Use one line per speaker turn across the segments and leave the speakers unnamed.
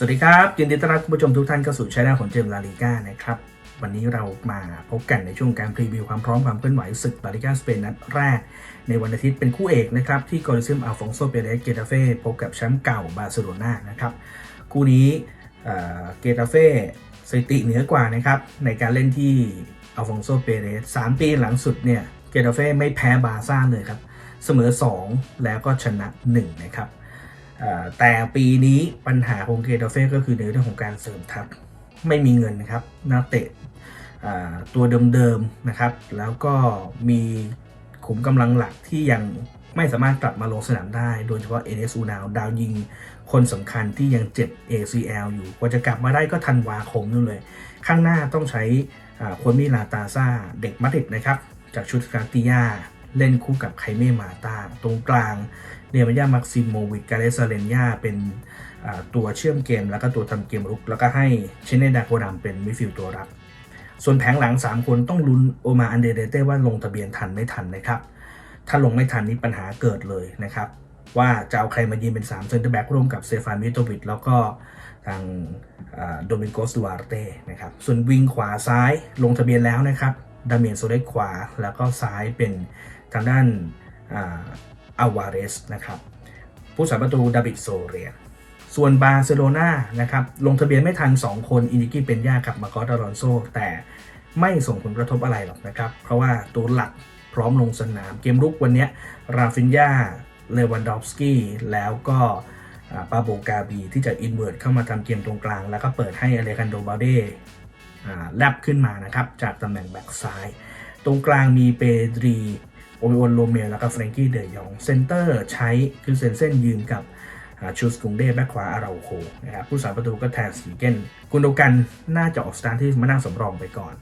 สวัสดีครับยินดีต้อนรับคุณผู้ชมทุกท่านเข้าสู่ช่องของเจมส์ลาลิก้านะครับ วันนี้เรามาพบกันในช่วงการพรีวิวความพร้อมความเคลื่อนไหวศึกลาลิก้าสเปนนัดแรก ในวันอาทิตย์เป็นคู่เอกนะครับที่กอริซึมอัลฟองโซเปเรสเกตาเฟ่พบกับแชมป์เก่าบาร์เซโลนานะครับคู่นี้เกตาเฟ่สถิติเหนือกว่านะครับในการเล่นที่อัลฟองโซเปเรสสามปีหลังสุดเนี่ยเกตาเฟ่ไม่แพ้บาร์ซ่าเลยครับเสมอ 2 แล้วก็ชนะ1นะครับ แต่ปีนี้ปัญหาของเกตาเฟ่ก็คือในเรื่องของการเสริมทัพไม่มีเงินนะครับนักเตะตัวเดิมๆนะครับ แล้วก็มีขุมกำลังหลักที่ยังไม่สามารถกลับมาลงสนามได้ โดยเฉพาะเอเนสูนาวดาวยิงคนสำคัญที่ยังเจ็บ ACL อยู่กว่าจะกลับมาได้ก็ทันวาคมนู่นเลย ข้างหน้าต้องใช้ควมิลาตาซาเด็กมาดริดนะครับ จากชุดกาติยา เล่นคู่กับไคเม่มาตาตรงกลางเนมายามักซิโมวิกกาเลสเลนยาเป็นตัวเชื่อมเกม แล้วก็ตัวทำเกมรุก แล้วก็ให้เชนเนดาโกดัมเป็นมิฟิลตัวรับ ส่วนแผงหลัง 3 คนต้องลุ้นโอมาอันเดเดเต้ว่าลงทะเบียนทันไม่ทันนะครับ ถ้าลงไม่ทันนี่ปัญหาเกิดเลยนะครับ ว่าจะเอาใครมายืนเป็น3เซนเตอร์แบ็กร่วมกับเซฟานมิโตวิดแล้วก็ทางโดมิโกสดูอาร์เต้นะครับ ส่วนวิงขวาซ้ายลงทะเบียนแล้วนะครับ ดาเมียนโซเลสขวา แล้วก็ซ้ายเป็นทางด้านอาวาเรสนะครับผู้สาประตูดาบิดโซเรีย ส่วนบาร์เซโลนานะครับลงทะเบียนไม่ทัน 2 คนอินิกิเป็นย่ากับมาโกอารอนโซ แต่ไม่ส่งผลกระทบอะไรหรอกนะครับ เพราะว่าตัวหลักพร้อมลงสนาม เกมรุกวันนี้ราฟินยาเลวันดอฟสกี้แล้วก็ปาโบกาบีที่จะอินเวิร์ดเข้ามาทำเกมตรงกลาง แล้วก็เปิดให้อเลคันโดบาเด แลบขึ้นมานะครับ จากตำแหน่งแบ็กซ้าย ตรงกลางมีเปดรีโอมิโอนโรเมลแล้วก็เฟรงกี้เดยองเซนเตอร์ใช้คือเซนเซนยืนกับชูสกุงเดแบ็คขวาอาราโคนะครับผู้สาประตูก็แทนสีเกนกุนโดกันน่าจะออกสตาร์ทที่มานั่งสำรองไปก่อน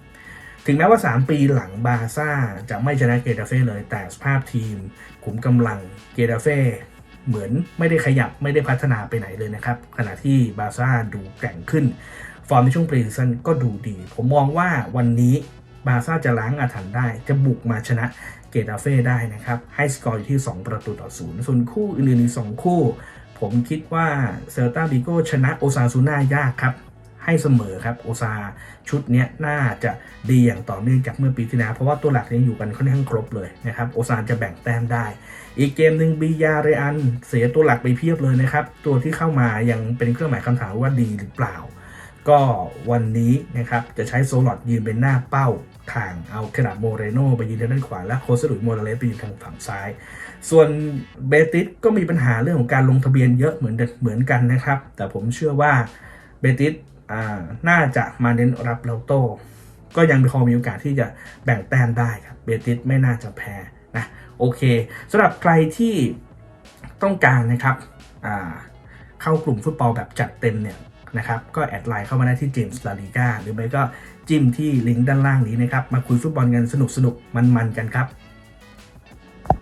ถึงแม้ว่า 3 ปีหลังบาซ่าจะไม่ชนะเกตาเฟ่เลยแต่สภาพทีมขุมกำลังเกตาเฟ่เหมือนไม่ได้ขยับไม่ได้พัฒนาไปไหนเลยนะครับ ขณะที่บาซ่าดูแกร่งขึ้น ฟอร์มในช่วงปรีซีซั่นก็ดูดี ผมมองว่าวันนี้บาซ่าจะล้างอาถรรพ์ได้ จะบุกมาชนะเกตาเฟ่ได้นะครับ ให้สกอร์อยู่ที่ 2 ประตูต่อศูนย์ส่วนคู่อื่นๆอีกสองคู่ ผมคิดว่าเซลตาบิโกชนะโอซาซูน่ายากครับ ให้เสมอครับโอซาชุดนี้น่าจะดีอย่างต่อเนื่องจากเมื่อปีที่แล้วเพราะว่าตัวหลักยังอยู่กันค่อนข้างครบเลยนะครับโอซาจะแบ่งแต้มได้ อีกเกมหนึ่งบียาเรอันเสียตัวหลักไปเพียบเลยนะครับ ตัวที่เข้ามายังเป็นเครื่องหมายคำถามว่าดีหรือเปล่า ก็วันนี้นะครับจะใช้โซลอดยืนเป็นหน้าเป้าทางเอาเคนาดโมเรโนไปยืนทางด้านขวา และโคสลุยโมราเลสไปยืนทางฝั่งซ้าย ส่วนเบติสก็มีปัญหาเรื่องของการลงทะเบียนเยอะเหมือนเหมือนกันนะครับ แต่ผมเชื่อว่าเบติสอ่าน่าจะมาเน้นรับแล้วโต้ก็ยังพอมีโอกาสที่จะแบ่งแต้มได้ครับเบติสไม่น่าจะแพ้นะโอเคสำหรับใครที่ต้องการนะครับอ่าเข้ากลุ่มฟุตบอลแบบจัดเต็มเนี่ย นะครับ ก็แอดไลน์เข้ามาได้ที่เจมส์ลาลิก้าหรือไม่ก็จิ้มที่ลิงก์ด้านล่างนี้นะครับ มาคุยฟุตบอลกันสนุกสนุกๆมันๆกันครับ